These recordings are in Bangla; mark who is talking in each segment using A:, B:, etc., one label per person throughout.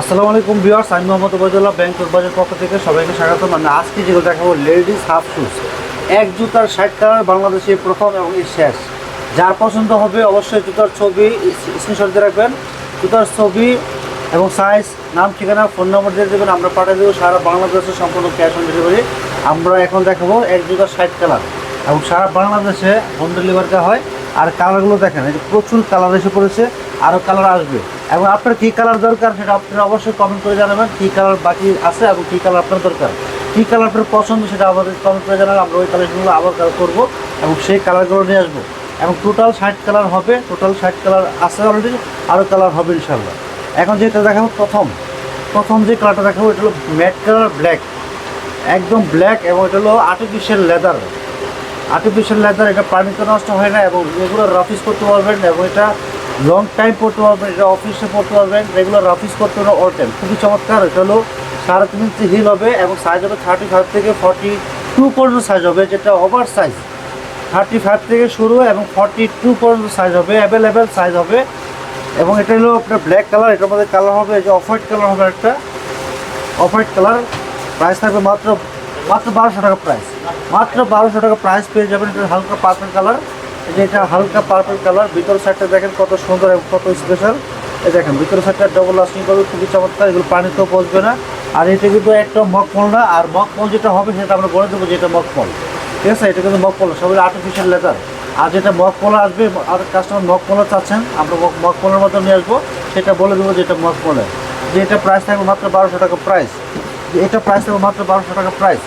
A: আসসালামু আলাইকুম বিয়ার্স আমি মোহাম্মদ ওবায়দুল্লাহ, ব্যাংক বাজার পক্ষ থেকে সবাইকে স্বাগতম। আমি আজকে যেগুলো দেখাবো, লেডিস হাফ শুজ। এক জুতার ষাট কালার, বাংলাদেশে প্রথম এবং এই শেষ। যার পছন্দ হবে অবশ্যই জুতার ছবি স্ক্রিনশট দিয়ে রাখবেন। জুতার ছবি এবং সাইজ নাম, ঠিকানা ফোন নম্বর দিয়ে দেবেন, আমরা পাঠিয়ে দেবো। সারা বাংলাদেশে সম্পূর্ণ ক্যাশ অন ডেলিভারি আমরা এখন দেখাবো এক জুতার ষাট কালার। এবং সারা বাংলাদেশে হোম ডেলিভারি হয়। আর কালারগুলো দেখেন, এই যে প্রচুর কালার এসে পড়েছে। আরও কালার আসবে। এবং আপনার কী কালার দরকার সেটা আপনারা অবশ্যই কমেন্ট করে জানাবেন, কী কালার বাকি আছে এবং কী কালার আপনার দরকার। কী কালার আপনার পছন্দ সেটা আমাদের কমেন্ট করে জানাবেন, আমরা ওই কালারগুলো আবার করব এবং সেই কালারগুলো নিয়ে আসব। এবং টোটাল ষাট কালার হবে টোটাল ষাট কালার আছে অলরেডি আরও কালার হবে ইনশাল্লাহ এখন যেটা দেখাবো প্রথম প্রথম যে কালারটা দেখাবো এটা হলো ম্যাট কালার ব্ল্যাক একদম ব্ল্যাক এবং এটা হলো আর্টিফিশিয়াল লেদার আর্টিফিশিয়াল লেদার এটা পানিতে নষ্ট হয় না এবং রেগুলার রাফিস করতে পারবেন এবং এটা লং টাইম পড়তে পারবেন এটা অফিসে পড়তে পারবেন রেগুলার অফিস করতে পারবেন অল টাইম খুবই চমৎকার, এটা হলো সাড়ে তিন ইঞ্চি হিল হবে এবং সাইজ হবে থার্টি ফাইভ থেকে ফর্টি টু পর্যন্ত সাইজ হবে, যেটা ওভার সাইজ থার্টি ফাইভ থেকে শুরু এবং ফর্টি টু পর্যন্ত সাইজ হবে অ্যাভেলেবেল সাইজ হবে। এবং এটা হলো আপনার ব্ল্যাক কালার এটার মধ্যে কালার হবে যে অফ হোয়াইট কালার হবে একটা। অফ হোয়াইট কালার প্রাইস থাকবে মাত্র মাত্র বারোশো টাকা প্রাইস মাত্র বারোশো টাকা প্রাইস পেয়ে যাবেন, এটা হালকা পার্পল কালার এটা হালকা পার্পল কালার ভিতর সাইডটা দেখেন কত সুন্দর এবং কত স্পেশাল এই দেখেন ভিতর সাইডটা ডবল লাস্টিং করবে, খুবই চমৎকার, এগুলো পানিতেও পচবে না। আর এটা কিন্তু একটা মকমল না, আর মকমল যেটা হবে সেটা আমরা বলে দেবো যে এটা মকমল ঠিক আছে, এটা কিন্তু মকমল সবাই আর্টিফিশিয়াল লেদার আর যেটা মকমলা আসবে, আর কাস্টমার মকমলা চাচ্ছেন, আমরা মকমলের মতো নিয়ে আসব, সেটা বলে দেবো যে এটা মকমলের যে এটা প্রাইস থাকবে মাত্র বারোশো টাকা প্রাইস এটা প্রাইস থাকবে মাত্র বারোশো টাকা প্রাইস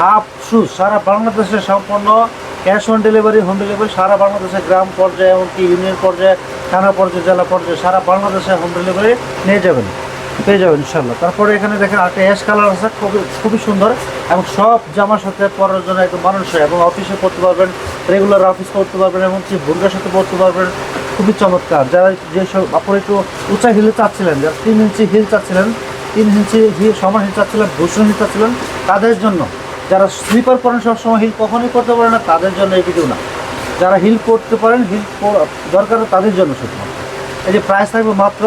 A: হাফ শুজ সারা বাংলাদেশে সম্পূর্ণ cash on delivery, home delivery সারা বাংলাদেশে গ্রাম পর্যায়ে এমনকি ইউনিয়ন পর্যায়ে, থানা পর্যায়ে, জেলা পর্যায়ে সারা বাংলাদেশে হোম ডেলিভারি নিয়ে যাবেন, পেয়ে যাবেন ইনশাল্লাহ তারপরে এখানে দেখেন একটা অ্যাশ কালার আছে, খুবই খুবই সুন্দর এবং সব জামার সাথে পরার জন্য একদম মানুষের এবং অফিসে পড়তে পারবেন রেগুলার অফিস করতে পারবেন, এমনকি ভুর্গার সাথে পড়তে পারবেন, খুবই চমৎকার। যারা যেসব আপনার একটু উঁচা হিল চাচ্ছিলেন, যারা তিন ইঞ্চি হিল চাচ্ছিলেন, তিন ইঞ্চি হিল সমান হিল চাচ্ছিলেন ভূষণ হিল চাচ্ছিলেন, তাদের জন্য যারা স্লিপার করেন সবসময় হিল কখনোই করতে পারে না, তাদের জন্য এই ভিডিও না। যারা হিল করতে পারেন হিল দরকার তাদের জন্য শুধুমাত্র এই যে প্রাইস থাকবে মাত্র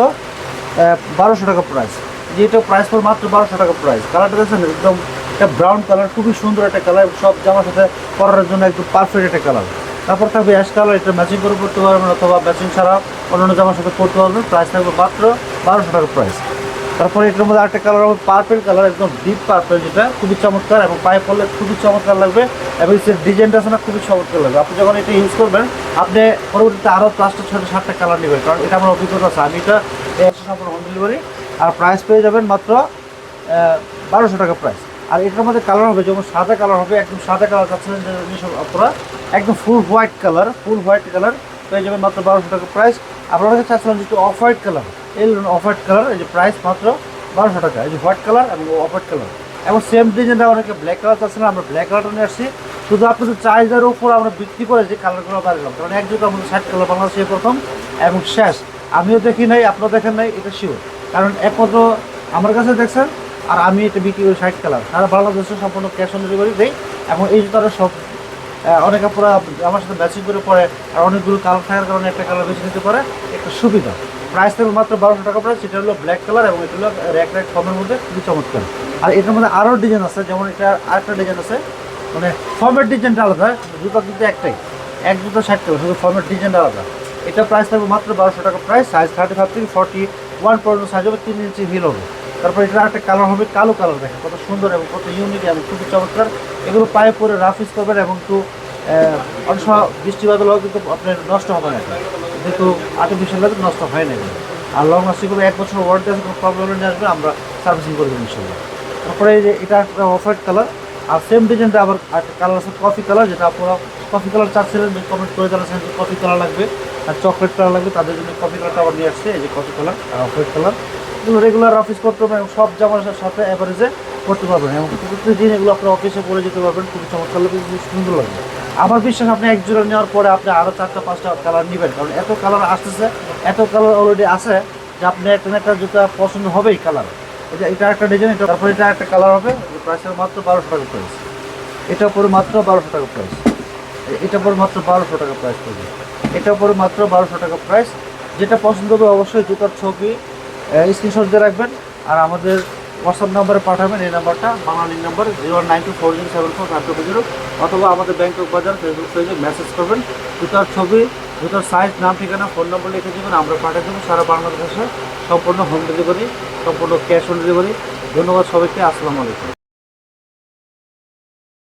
A: বারোশো টাকা প্রাইস যেটা প্রাইস পড়বে মাত্র বারোশো টাকা প্রাইস কালারটা দেখছেন? একদম একটা ব্রাউন কালার খুবই সুন্দর একটা কালার সব জামার সাথে পরার জন্য একদম পারফেক্ট একটা কালার তারপর থাকবে অ্যাশ কালার এটা ম্যাচিং করে পড়তে পারবেন অথবা ম্যাচিং ছাড়া অন্যান্য জামার সাথে পড়তে পারবেন। প্রাইস থাকবে মাত্র বারোশো টাকা প্রাইস তারপরে এটার মধ্যে আরেকটা কালার হবে পার্পেল কালার একদম ডিপ পার্পেল যেটা, খুবই চমৎকার এবং পায়ে পড়লে খুবই চমৎকার লাগবে এবং সে ডিজাইনটা আছে না, খুবই চমৎকার লাগবে। আপনি যখন এটা ইউজ করবেন, আপনি পরবর্তীতে আরও পাঁচটা ছটা সাতটা কালার নেবেন, কারণ এটা আমার অভিজ্ঞতা আছে। আমি এটা একশো সম্পূর্ণ হোম ডেলিভারি আর প্রাইস পেয়ে যাবেন মাত্র বারোশো টাকা প্রাইস আর এটার মধ্যে কালার হবে, যেমন সাদা কালার হবে, একদম সাদা কালার চাচ্ছিলেন আপনারা, একদম full white colour full white colour পেয়ে যাবেন মাত্র বারোশো টাকা প্রাইস আপনারা কাছে যে একটু অফ হোয়াইট কালার এই অফ হোয়াইট কালার এই যে প্রাইস মাত্র বারোশো টাকা, এই যে হোয়াইট কালার এবং অফ হোয়াইট কালার এবং সেম ডিজাইনটা অনেকে ব্ল্যাক কালার চাচ্ছিলেন আমরা ব্ল্যাক কালারটা নিয়ে আসছি। শুধু আপনাদের চাহিদার উপর আমরা বিক্রি করে যে কালারগুলো বাড়লাম কারণ এক যুগ আমাদের ষাট কালার বাংলাদেশে প্রথম এবং শেষ। আমিও দেখি নাই আপনারা দেখেন নাই, এটা শিওর কারণ একমাত্র আমার কাছে দেখছেন, আর আমি এটা বিক্রি করি ষাট কালার সারা বাংলাদেশে সম্পূর্ণ ক্যাশ অন ডেলিভারি দিই এবং এই জুতাটা সব অনেক আপুরা আমার সাথে ম্যাচিং করে পরে আর অনেকগুলো কালার থাকার কারণে একটা কালার বেছে নিতে পারে। একটা সুবিধা। প্রাইস থাকবে মাত্র বারোশো টাকা প্রাইস সেটা হলো ব্ল্যাক কালার এবং এটা হলো র্যাক র্যাক ফর্মের মধ্যে খুবই চমৎকার। আর এটার মধ্যে আরও ডিজাইন আছে যেমন এটা আরেকটা ডিজাইন আছে মানে ফর্মের ডিজাইনটা আলাদা জুতো কিন্তু একটাই। এক জুতো ষাট টাকা শুধু ফর্মের ডিজাইনটা আলাদা। এটা প্রাইস থাকবে মাত্র বারোশো টাকা প্রাইস সাইজ থার্টি ফাইভ থেকে ফর্টি ওয়ান পর্যন্ত সাইজ হবে তিন ইঞ্চি হিল হবে। তারপর এটা একটা কালার হবে কালো কালার দেখেন কত সুন্দর এবং কত ইউনিক এবং খুবই চমৎকার। এগুলো পায়ে পরে রাফিস করবেন এবং একটু অনেক সময় বৃষ্টি বাদল হোক কিন্তু আপনার নষ্ট হবে না। কিন্তু আর্টিফিশিয়াল লাগে নষ্ট হয় না। আর লং লাস্টিং করে এক বছর ওয়ারেন্টি আছে, কোনো প্রবলেম নিয়ে আসবে, আমরা সার্ভিসিং করে দেবো ইনশাল্লাহ। তারপরে যে এটা একটা অফ হোয়াইট কালার আর সেম ডিজাইনটা আবার একটা কালার আছে কফি কালার যেটা আপনারা কফি কালার চাচ্ছিলেন কমেন্ট করে জানাচ্ছেন যে কফি কালার লাগবে, আর চকলেট কালার লাগবে, তাদের জন্য কফি কালারটা আবার নিয়ে আসছে, এই যে coffee colour off white colour এগুলো রেগুলার অফিস করতে পারবেন এবং সব জামার সাথে অ্যাভারেজে করতে পারবেন। এবং প্রতিদিন এগুলো আপনার অফিসে পরে যেতে পারবেন খুবই চমৎকার লাগবে খুবই সুন্দর লাগবে। আমার বিশ্বাস আপনি এক জোড়া নেওয়ার পরে আপনি আরও চারটা, পাঁচটা কালার নেবেন। কারণ এত কালার আসতেছে, এত কালার অলরেডি আছে যে আপনি একটা একটা জুতা পছন্দ হবেই কালার এটা এটা একটা ডিজাইন এটা তারপরে এটা একটা কালার হবে প্রাইসের মাত্র বারোশো টাকা প্রাইস এটা পরে মাত্র বারোশো টাকা প্রাইস এটা পরে মাত্র বারোশো টাকা প্রাইস পড়বে। এটা পরে মাত্র বারোশো টাকা প্রাইস যেটা পছন্দ হবে অবশ্যই জুতার ছবি স্ক্রিনশট দিয়ে রাখবেন। আর আমাদের হোয়াটসঅ্যাপ নাম্বারে পাঠাবেন, এই নাম্বারটা বাঙালির number zero nine two four zero seven four nine zero অথবা আমাদের ব্যাংকক বাজার ফেসবুক পেজে মেসেজ করবেন। জুতার ছবি জুতার সাইজ নাম, ঠিকানা ফোন নম্বর লিখে দেবেন, আমরা পাঠিয়ে দেবো সারা বাংলাদেশে। সম্পূর্ণ হোম ডেলিভারি সম্পূর্ণ ক্যাশ অন ডেলিভারি ধন্যবাদ সবাইকে, আসসালামু আলাইকুম।